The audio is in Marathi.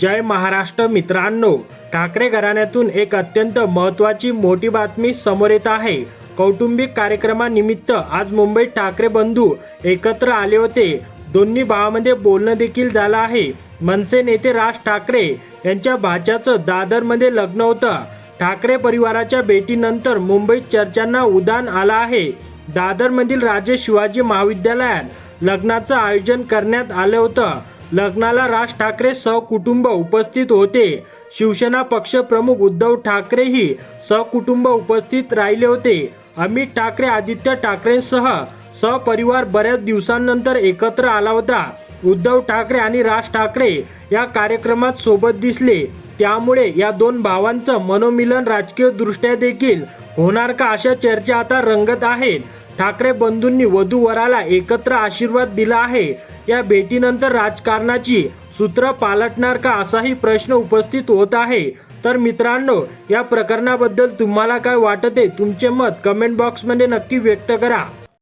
जय महाराष्ट्र मित्रांनो ठाकरे घराण्यातून एक अत्यंत महत्त्वाची मोठी बातमी समोर येत आहे. कौटुंबिक कार्यक्रमानिमित्त आज मुंबईत ठाकरे बंधू एकत्र आले होते. दोन्ही भावामध्ये बोलणं देखील झालं आहे. मनसे नेते राज ठाकरे यांच्या भाच्याचं दादरमध्ये लग्न होतं. ठाकरे परिवाराच्या भेटीनंतर मुंबईत चर्चांना उदान आलं आहे. दादरमधील राजे शिवाजी महाविद्यालयात लग्नाचं आयोजन करण्यात आलं होतं. लग्नाला राज ठाकरे सहकुटुंब उपस्थित होते. शिवसेना पक्षप्रमुख उद्धव ठाकरेही सहकुटुंब उपस्थित राहिले होते. अमित ठाकरे आदित्य ठाकरेंसह सहपरिवार बऱ्याच दिवसांनंतर एकत्र आला होता. उद्धव ठाकरे आणि राज ठाकरे या कार्यक्रमात सोबत दिसले. त्यामुळे या दोन भावांचं मनोमिलन राजकीय दृष्ट्या देखील होणार का अशा चर्चा आता रंगत आहेत. ठाकरे बंधूंनी वधूवराला एकत्र आशीर्वाद दिला आहे. या भेटीनंतर राजकारणाची सूत्र पालटणार का असाही प्रश्न उपस्थित होत आहे. तर मित्रांनो या प्रकरणाबद्दल तुम्हाला काय वाटते? तुमचे मत कमेंट बॉक्समध्ये नक्की व्यक्त करा.